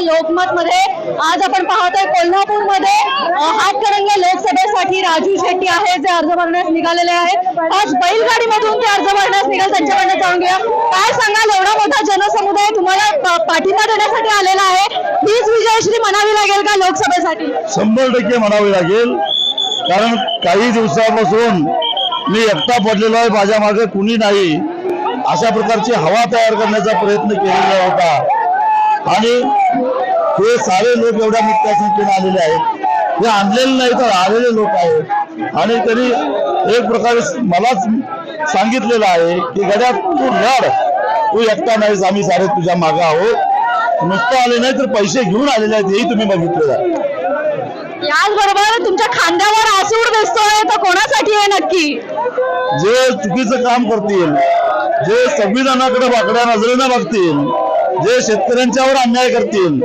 लोकमत मध्ये आज आपण पाहतोय कोल्हापूरमध्ये अ, हातकणंगले लोकसभेसाठी राजू शेट्टी आहेत जे अर्ज भरण्यास निघालेले आहेत आज बैलगाडीमधून ते अर्ज भरण्यास निघाल. त्यांच्याकडनं घेऊया. काय सांगाल? एवढा मोठा जनसमुदाय तुम्हाला पाठिंबा देण्यासाठी आलेला आहे. हीच विजयश्री म्हणावी लागेल का लोकसभेसाठी? शंभर टक्के म्हणावे लागेल. कारण काही दिवसापासून मी एकटा पडलेलो आहे. माझ्या मागे कुणी नाही. अशा प्रकारची हवा तयार करण्याचा प्रयत्न केलेला होता. आणि हे सारे लोक एवढ्या मोठ्या संख्येने आलेले आहेत. हे आणलेले नाही तर आलेले लोक आहेत. आणि त्यांनी एक प्रकारे मलाच सांगितलेलं आहे की गड्या तू लढ. तू एकटा नाहीस. आम्ही सारे तुझ्या मागे आहोत. नुसतं आले नाही तर पैसे घेऊन आलेले आहेत. हेही तुम्ही बघितलेलं आहे. याचबरोबर तुमच्या खांद्यावर आसूड दिसतोय. तर कोणासाठी आहे नक्की? जे चुकीचं काम करतील जे संविधानाकडे वाकड्या नजरेनं बघतील जे शेतकऱ्यांच्यावर अन्याय करतील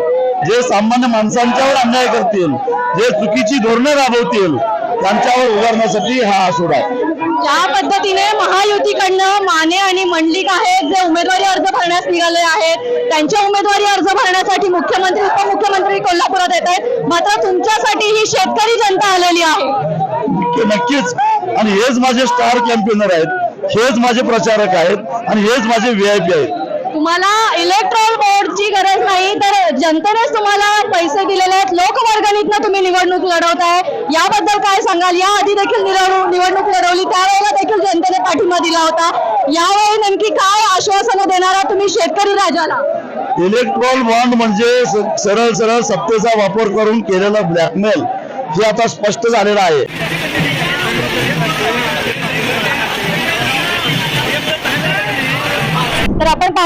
जे सामान्य माणसांच्यावर अन्याय करतील जे चुकीची धोरणं राबवतील त्यांच्यावर उभारण्यासाठी हा आसूड आहे. ज्या पद्धतीने महायुतीकडनं माने आणि मंडलिक आहेत जे उमेदवारी अर्ज भरण्यास निघाले आहेत त्यांच्या उमेदवारी अर्ज भरण्यासाठी मुख्यमंत्री उपमुख्यमंत्री कोल्हापुरात येत आहेत. मात्र तुमच्यासाठी ही शेतकरी जनता आलेली आहे. नक्की- नक्कीच. आणि हेच माझे स्टार कॅम्पेनर आहेत. हेच माझे प्रचारक आहेत आणि हेच माझे व्ही आय पी आहेत. तुम्हाला इलेक्ट्रॉल बोर्डची गरज नाही तर जनतेनेच तुम्हाला पैसे दिलेले आहेत. लोकवर्गणीतनं तुम्ही निवडणूक लढवताय. याबद्दल काय सांगाल? या आधी देखील निवडणूक लढवली त्यावेळेला देखील जनतेने पाठिंबा दिला होता. यावेळी नेमकी काय आश्वासनं देणार तुम्ही शेतकरी राजाला? इलेक्ट्रॉल बॉन्ड म्हणजे सरळ सरळ सत्तेचा वापर करून केलेला ब्लॅकमेल हे आता स्पष्ट झालेलं आहे.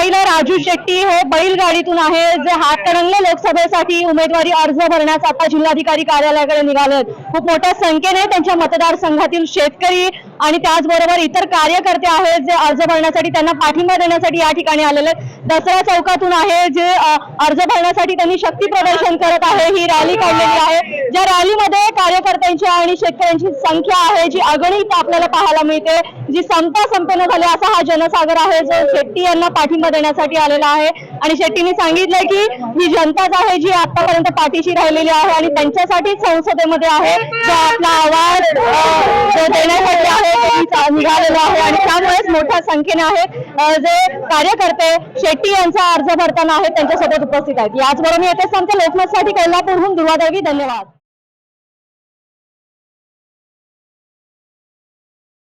पाहिलं राजू शेट्टी हे बैलगाडीतून आहे जे हातकणंगले लोकसभेसाठी उमेदवारी अर्ज भरण्यास आता जिल्हाधिकारी कार्यालयाकडे निघालेत. खूप मोठ्या संख्येने त्यांच्या मतदारसंघातील शेतकरी आणि त्याचबरोबर इतर कार्यकर्ते आहेत जे अर्ज भरण्यासाठी त्यांना पाठिंबा देण्यासाठी या ठिकाणी आलेले दसरा चौकातून आहे जे अर्ज भरण्यासाठी त्यांनी शक्ती प्रदर्शन करत आहे. ही रॅली काढलेली आहे. ज्या रॅलीमध्ये कार्यकर्त्यांची आणि शेतकऱ्यांची संख्या आहे जी अगणित आपल्याला पाहायला मिळते जी संपता संपन्न झाली असा हा जनसागर आहे जो शेट्टी यांना पाठिंबा देण्यासाठी आलेला आहे. आणि शेट्टींनी सांगितलंय की ही जनताच आहे जी आतापर्यंत पाठीशी राहिलेली आहे आणि त्यांच्यासाठीच संसदेमध्ये आहे जो आपला आवाज देण्यासाठी आहे निघालेला आहे आणि त्यामुळेच मोठ्या संख्येने आहे जे कार्यकर्ते शेट्टी यांचा अर्ज भरताना आहेत त्यांच्यासोबत उपस्थित आहेत. याचबरोबर मी येथे सांगते लोकमतसाठी कैलापूरहून दुर्वादेवी धन्यवाद.